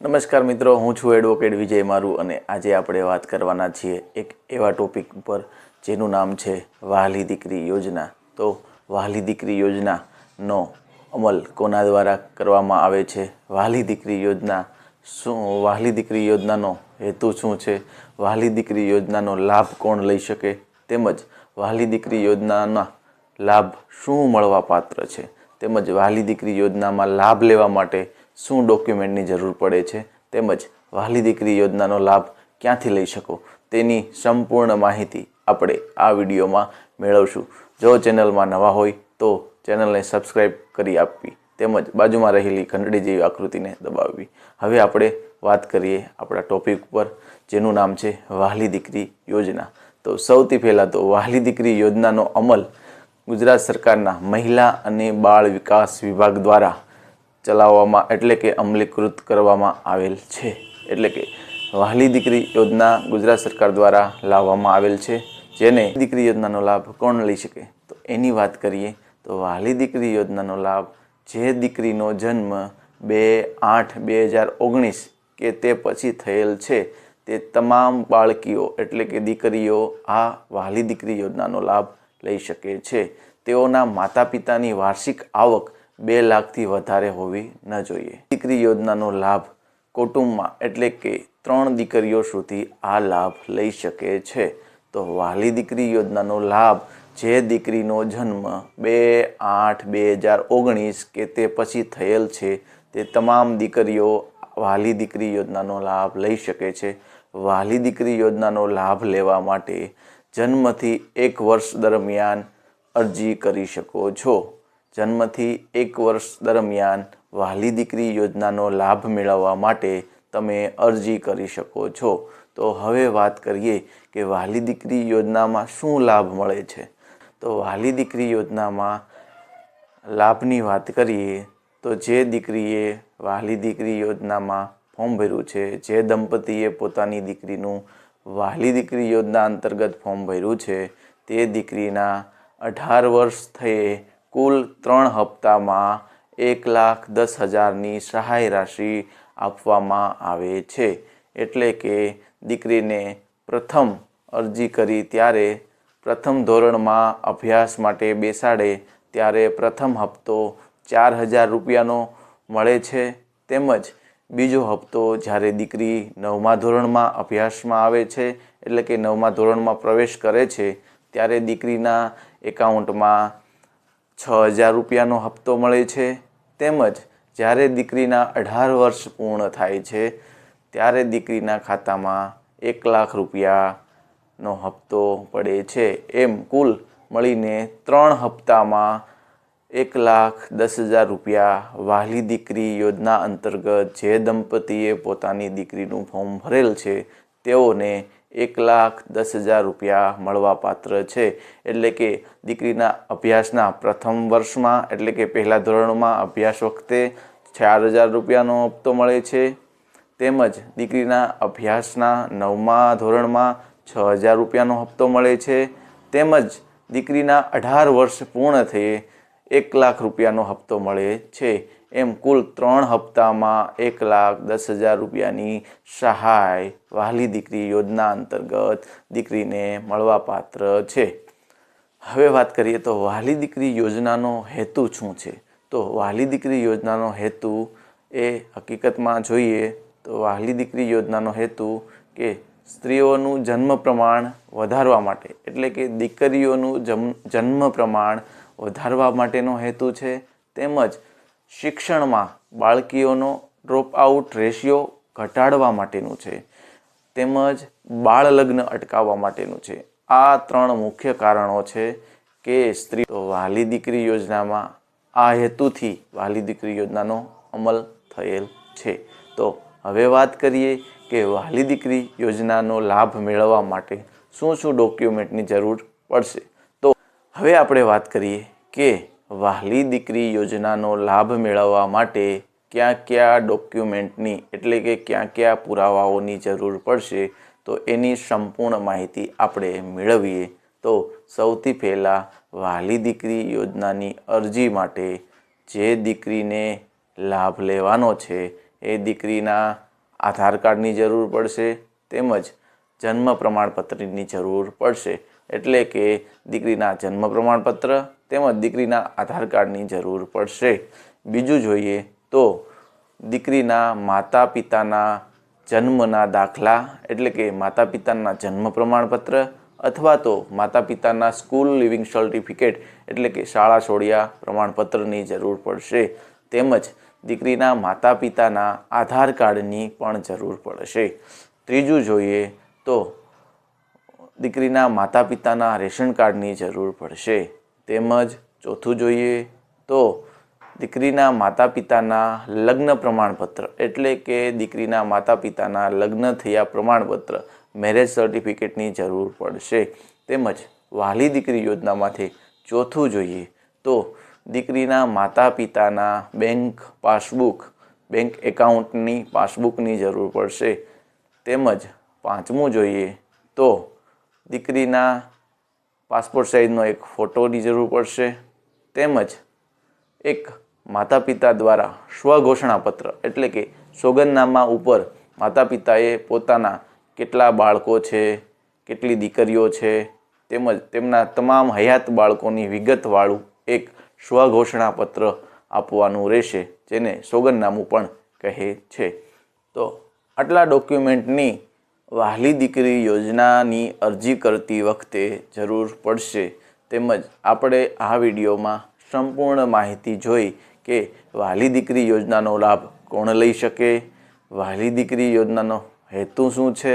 નમસ્કાર મિત્રો, હું છું એડવોકેટ વિજય મારું અને આજે આપણે વાત કરવાના છીએ એક એવા ટોપિક ઉપર જેનું નામ છે વહાલી દીકરી યોજના. તો વહાલી દીકરી યોજનાનો અમલ કોના દ્વારા કરવામાં આવે છે? વહાલી દીકરી યોજના શું, વહાલી દીકરી યોજનાનો હેતુ શું છે? વહાલી દીકરી યોજનાનો લાભ કોણ લઈ શકે? તેમજ વહાલી દીકરી યોજનાના લાભ શું મળવા પાત્ર છે? તેમજ વહાલી દીકરી યોજનામાં લાભ લેવા માટે શું ડોક્યુમેન્ટની જરૂર પડે છે તેમજ વહાલી દીકરી યોજનાનો લાભ ક્યાંથી લઈ શકો તેની સંપૂર્ણ માહિતી આપણે આ વિડીયોમાં મેળવશું. જો ચેનલમાં નવા હોય તો ચેનલને સબસ્ક્રાઈબ કરી આપવી તેમજ બાજુમાં રહેલી ઘંટડી જેવી આકૃતિને દબાવવી. હવે આપણે વાત કરીએ આપણા ટોપિક ઉપર જેનું નામ છે વહાલી દીકરી યોજના. તો સૌથી પહેલાં તો વહાલી દીકરી યોજનાનો અમલ ગુજરાત સરકારના મહિલા અને બાળ વિકાસ વિભાગ દ્વારા ચલાવવામાં એટલે કે અમલીકૃત કરવામાં આવેલ છે. એટલે કે વહાલી દીકરી યોજના ગુજરાત સરકાર દ્વારા લાવવામાં આવેલ છે. જેને દીકરી યોજનાનો લાભ કોણ લઈ શકે? તો એની વાત કરીએ તો વહાલી દીકરી યોજનાનો લાભ જે દીકરીનો જન્મ બે આઠ બે હજાર ઓગણીસ કે તે પછી થયેલ છે, તે તમામ બાળકીઓ એટલે કે દીકરીઓ આ વહાલી દીકરી યોજનાનો લાભ લઈ શકે છે. તેઓના માતા પિતાની વાર્ષિક આવક બે લાખથી વધારે હોવી ન જોઈએ. દીકરી યોજનાનો લાભ કુટુંબમાં એટલે કે ત્રણ દીકરીઓ સુધી આ લાભ લઈ શકે છે. તો વહાલી દીકરી યોજનાનો લાભ જે દીકરીનો જન્મ બે આઠ બે હજાર ઓગણીસ કે તે પછી થયેલ છે, તે તમામ દીકરીઓ વહાલી દીકરી યોજનાનો લાભ લઈ શકે છે. વહાલી દીકરી યોજનાનો લાભ લેવા માટે જન્મથી એક વર્ષ દરમિયાન અરજી કરી શકો છો. જન્મથી એક વર્ષ દરમિયાન વહાલી દીકરી યોજનાનો લાભ મેળવવા માટે તમે અરજી કરી શકો છો. તો હવે વાત કરીએ કે વહાલી દીકરી યોજનામાં શું લાભ મળે છે? તો વહાલી દીકરી યોજનામાં લાભની વાત કરીએ તો જે દીકરીએ વહાલી દીકરી યોજનામાં ફોર્મ ભર્યું છે, જે દંપતીએ પોતાની દીકરીનું વહાલી દીકરી યોજના અંતર્ગત ફોર્મ ભર્યું છે, તે દીકરીના અઢાર વર્ષ થયે કુલ ત્રણ હપ્તામાં એક લાખ દસ હજારની સહાય રાશિ આપવામાં આવે છે. એટલે કે દીકરીને પ્રથમ અરજી કરી ત્યારે પ્રથમ ધોરણમાં અભ્યાસ માટે બેસાડે ત્યારે પ્રથમ હપ્તો ચાર હજાર રૂપિયાનો મળે છે. તેમજ બીજો હપ્તો જ્યારે દીકરી નવમા ધોરણમાં અભ્યાસમાં આવે છે, એટલે કે નવમા ધોરણમાં પ્રવેશ કરે છે, ત્યારે દીકરીના એકાઉન્ટમાં છ હજાર રૂપિયાનો હપ્તો મળે છે. તેમજ જ્યારે દીકરીના અઢાર વર્ષ પૂર્ણ થાય છે, ત્યારે દીકરીના ખાતામાં એક લાખ રૂપિયાનો હપ્તો પડે છે. એમ કુલ મળીને ત્રણ હપ્તામાં એક લાખ દસ હજાર રૂપિયા વહાલી દીકરી યોજના અંતર્ગત જે દંપતીએ પોતાની દીકરીનું ફોર્મ ભરેલ છે, તેઓને એક લાખ દસ હજાર રૂપિયા મળવા પાત્ર છે. એટલે કે દીકરીના અભ્યાસના પ્રથમ વર્ષમાં, એટલે કે પહેલા ધોરણમાં અભ્યાસ વખતે ચાર હજાર રૂપિયાનો હપ્તો મળે છે. તેમજ દીકરીના અભ્યાસના નવમા ધોરણમાં છ હજાર રૂપિયાનો હપ્તો મળે છે. તેમજ દીકરીના અઢાર વર્ષ પૂર્ણ થયે એક લાખ રૂપિયાનો હપ્તો મળે છે. એમ કુલ ત્રણ હપ્તામાં એક લાખ દસ હજાર રૂપિયાની સહાય વહાલી દીકરી યોજના અંતર્ગત દીકરીને મળવાપાત્ર છે. હવે વાત કરીએ તો વહાલી દીકરી યોજનાનો હેતુ શું છે? તો વહાલી દીકરી યોજનાનો હેતુ એ હકીકતમાં જોઈએ તો વહાલી દીકરી યોજનાનો હેતુ કે સ્ત્રીઓનું જન્મ પ્રમાણ વધારવા માટે, એટલે કે દીકરીઓનું જન્મ પ્રમાણ વધારવા માટેનો હેતુ છે. તેમજ શિક્ષણમાં બાળકીઓનો ડ્રોપ આઉટ રેશિયો ઘટાડવા માટેનું છે, તેમજ બાળ લગ્ન અટકાવવા માટેનું છે. આ ત્રણ મુખ્ય કારણો છે કે સ્ત્રી તો વહાલી દીકરી યોજનામાં આ હેતુથી વહાલી દીકરી યોજનાનો અમલ થયેલ છે. તો હવે વાત કરીએ કે વહાલી દીકરી યોજનાનો લાભ મેળવવા માટે શું શું ડોક્યુમેન્ટની જરૂર પડશે? તો હવે આપણે વાત કરીએ કે વહાલી દીકરી યોજનાનો લાભ મેળવવા માટે ક્યાં ક્યાં ડોક્યુમેન્ટની એટલે કે ક્યાં ક્યાં પુરાવાઓની જરૂર પડશે, તો એની સંપૂર્ણ માહિતી આપણે મેળવીએ. તો સૌથી પહેલાં વહાલી દીકરી યોજનાની અરજી માટે જે દીકરીને લાભ લેવાનો છે, એ દીકરીના આધાર કાર્ડની જરૂર પડશે તેમજ જન્મ પ્રમાણપત્રની જરૂર પડશે. એટલે કે દીકરીના જન્મ પ્રમાણપત્ર તેમજ દીકરીના આધાર કાર્ડની જરૂર પડશે. બીજું જોઈએ તો દીકરીના માતા પિતાના જન્મના દાખલા એટલે કે માતા પિતાના જન્મ પ્રમાણપત્ર અથવા તો માતા પિતાના સ્કૂલ લિવિંગ સર્ટિફિકેટ એટલે કે શાળા છોડ્યા પ્રમાણપત્રની જરૂર પડશે. તેમજ દીકરીના માતા પિતાના આધાર કાર્ડની પણ જરૂર પડશે. ત્રીજું જોઈએ તો દીકરીના માતા પિતાના રેશન કાર્ડની જરૂર પડશે. તેમજ ચોથું જોઈએ તો દીકરીના માતા પિતાના લગ્ન પ્રમાણપત્ર, એટલે કે દીકરીના માતા પિતાના લગ્ન થયા પ્રમાણપત્ર મેરેજ સર્ટિફિકેટની જરૂર પડશે. તેમજ વાલી દીકરી યોજનામાંથી ચોથું જોઈએ તો દીકરીના માતા પિતાના બેંક પાસબુક બેંક એકાઉન્ટની પાસબુકની જરૂર પડશે. તેમજ પાંચમું જોઈએ તો દીકરીના પાસપોર્ટ સાઇઝનો એક ફોટોની જરૂર પડશે. તેમજ એક માતા પિતા દ્વારા સ્વઘોષણાપત્ર, એટલે કે સોગંદનામા ઉપર માતા પિતાએ પોતાના કેટલા બાળકો છે, કેટલી દીકરીઓ છે, તેમજ તેમના તમામ હયાત બાળકોની વિગતવાળું એક સ્વઘોષણાપત્ર આપવાનું રહેશે, જેને સોગંદનામું પણ કહે છે. તો આટલા ડોક્યુમેન્ટની વહાલી દીકરી યોજનાની અરજી કરતી વખતે જરૂર પડશે તેમજ આપણે આ વિડીયોમાં સંપૂર્ણ માહિતી જોઈ કે વહાલી દીકરી યોજનાનો લાભ કોણ લઈ શકે, વહાલી દીકરી યોજનાનો હેતુ શું છે,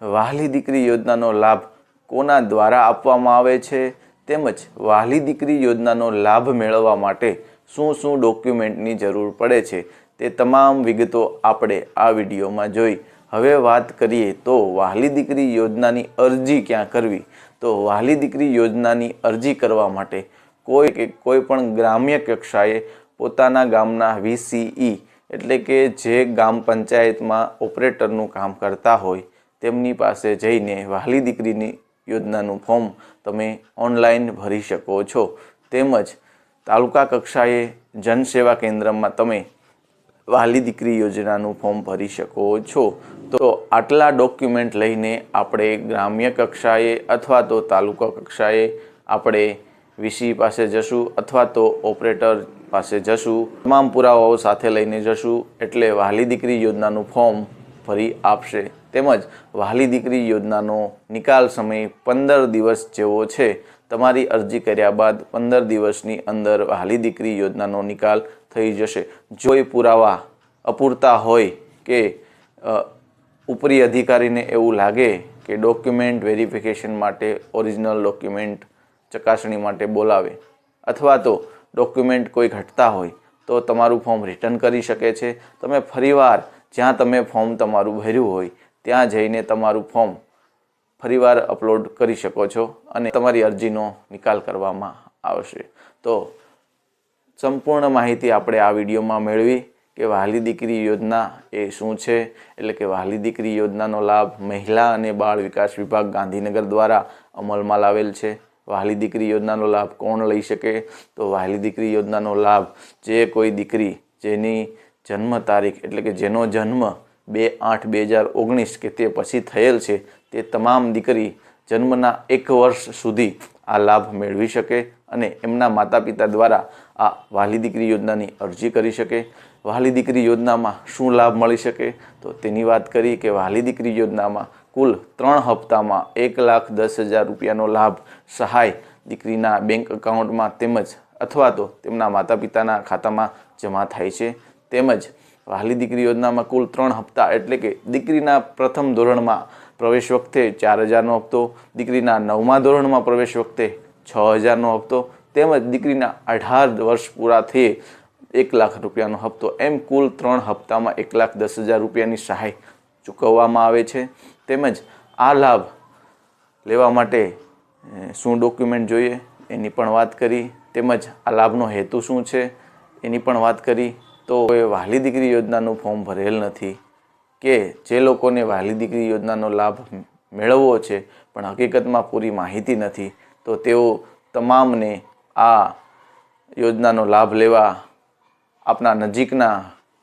વહાલી દીકરી યોજનાનો લાભ કોના દ્વારા આપવામાં આવે છે, તેમજ વહાલી દીકરી યોજનાનો લાભ મેળવવા માટે શું શું ડોક્યુમેન્ટની જરૂર પડે છે તે તમામ વિગતો આપણે આ વિડીયોમાં જોઈ હવે વાત કરીએ તો વહાલી દીકરી યોજનાની અરજી ક્યાં કરવી? તો વહાલી દીકરી યોજનાની અરજી કરવા માટે કોઈ કે કોઈ પણ ગ્રામ્ય કક્ષાએ પોતાના ગામના વીસીઈ એટલે કે જે ગામ પંચાયતમાં ઓપરેટરનું કામ કરતા હોય તેમની પાસે જઈને વહાલી દીકરીની યોજનાનું ફોર્મ તમે ઓનલાઈન ભરી શકો છો. તેમજ તાલુકા કક્ષાએ જનસેવા કેન્દ્રમાં તમે વહાલી દીકરી યોજનાનું ફોર્મ ભરી શકો છો. તો આટલા ડોક્યુમેન્ટ લઈને આપણે ગ્રામ્ય કક્ષાએ અથવા તો તાલુકા કક્ષાએ આપણે વીસી પાસે જશું અથવા તો ઓપરેટર પાસે જશું. તમામ પુરાવાઓ સાથે લઈને જશું એટલે વહાલી દીકરી યોજનાનું ફોર્મ ભરી આપશે. તેમજ વહાલી દીકરી યોજનાનો નિકાલ સમય પંદર દિવસ જેવો છે. તમારી અરજી કર્યા બાદ પંદર દિવસની અંદર વહાલી દીકરી યોજનાનો નિકાલ થઈ જશે. જો એ પુરાવા અપૂરતા હોય કે ઉપરી અધિકારીને એવું લાગે કે ડોક્યુમેન્ટ વેરિફિકેશન માટે, ઓરિજિનલ ડોક્યુમેન્ટ ચકાસણી માટે બોલાવે અથવા તો ડોક્યુમેન્ટ કોઈ ઘટતા હોય, તો તમારું ફોર્મ રિટર્ન કરી શકે છે. તમે ફરીવાર જ્યાં તમે ફોર્મ તમારું ભર્યું હોય, ત્યાં જઈને તમારું ફોર્મ ફરીવાર અપલોડ કરી શકો છો અને તમારી અરજીનો નિકાલ કરવામાં આવશે. તો સંપૂર્ણ માહિતી આપણે આ વિડીયોમાં મેળવી કે વહાલી દીકરી યોજના એ શું છે? એટલે કે વહાલી દીકરી યોજનાનો લાભ મહિલા અને બાળ વિકાસ વિભાગ ગાંધીનગર દ્વારા અમલમાં લાવેલ છે. વહાલી દીકરી યોજનાનો લાભ કોણ લઈ શકે? તો વહાલી દીકરી યોજનાનો લાભ જે કોઈ દીકરી જેની જન્મ તારીખ એટલે કે જેનો જન્મ બે આઠ બે હજાર ઓગણીસ કે તે પછી થયેલ છે, તે તમામ દીકરી જન્મના એક વર્ષ સુધી આ લાભ મેળવી શકે અને એમના માતા પિતા દ્વારા આ વાલી દીકરી યોજનાની અરજી કરી શકે. વાલી દીકરી યોજનામાં શું લાભ મળી શકે? તો તેની વાત કરી કે વાલી દીકરી યોજનામાં કુલ ત્રણ હપ્તામાં એક લાખ દસ હજાર રૂપિયાનો લાભ સહાય દીકરીના બેંક એકાઉન્ટમાં તેમજ અથવા તો તેમના માતા પિતાના ખાતામાં જમા થાય છે. તેમજ વહાલી દીકરી યોજનામાં કુલ ત્રણ હપ્તા, એટલે કે દીકરીના પ્રથમ ધોરણમાં પ્રવેશ વખતે ચાર હજારનો હપ્તો, દીકરીના નવમા ધોરણમાં પ્રવેશ વખતે છ હજારનો હપ્તો, તેમજ દીકરીના અઢાર વર્ષ પૂરા થયે એક લાખ રૂપિયાનો હપ્તો. એમ કુલ ત્રણ હપ્તામાં એક લાખ દસ હજાર રૂપિયાની સહાય ચૂકવવામાં આવે છે. તેમજ આ લાભ લેવા માટે શું ડોક્યુમેન્ટ જોઈએ એની પણ વાત કરી. તેમજ આ લાભનો હેતુ શું છે એની પણ વાત કરી. તો એ વહાલી દીકરી યોજનાનું ફોર્મ ભરેલ નથી કે જે લોકોને વહાલી દીકરી યોજનાનો લાભ મેળવવો છે, પણ હકીકતમાં પૂરી માહિતી નથી, તો તેઓ તમામને આ યોજનાનો લાભ લેવા આપના નજીકના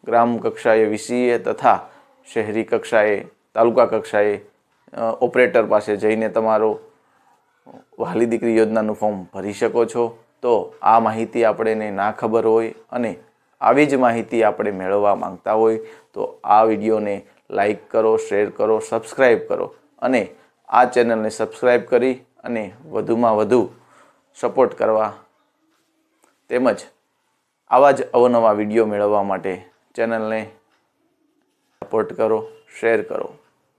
ગ્રામ કક્ષાએ વીસીએ તથા શહેરી કક્ષાએ, તાલુકા કક્ષાએ ઓપરેટર પાસે જઈને તમારો વહાલી દીકરી યોજનાનું ફોર્મ ભરી શકો છો. તો આ માહિતી આપણને ના ખબર હોય અને આવી જ માહિતી આપણે મેળવવા માંગતા હોય તો આ વિડીયોને લાઈક કરો, શેર કરો સબસ્ક્રાઈબ કરો અને આ ચેનલને સબસ્ક્રાઈબ કરી અને વધુમાં વધુ સપોર્ટ કરવા તેમજ આવા જ અવનવા વીડિયો મેળવવા માટે ચેનલને સપોર્ટ કરો, શેર કરો.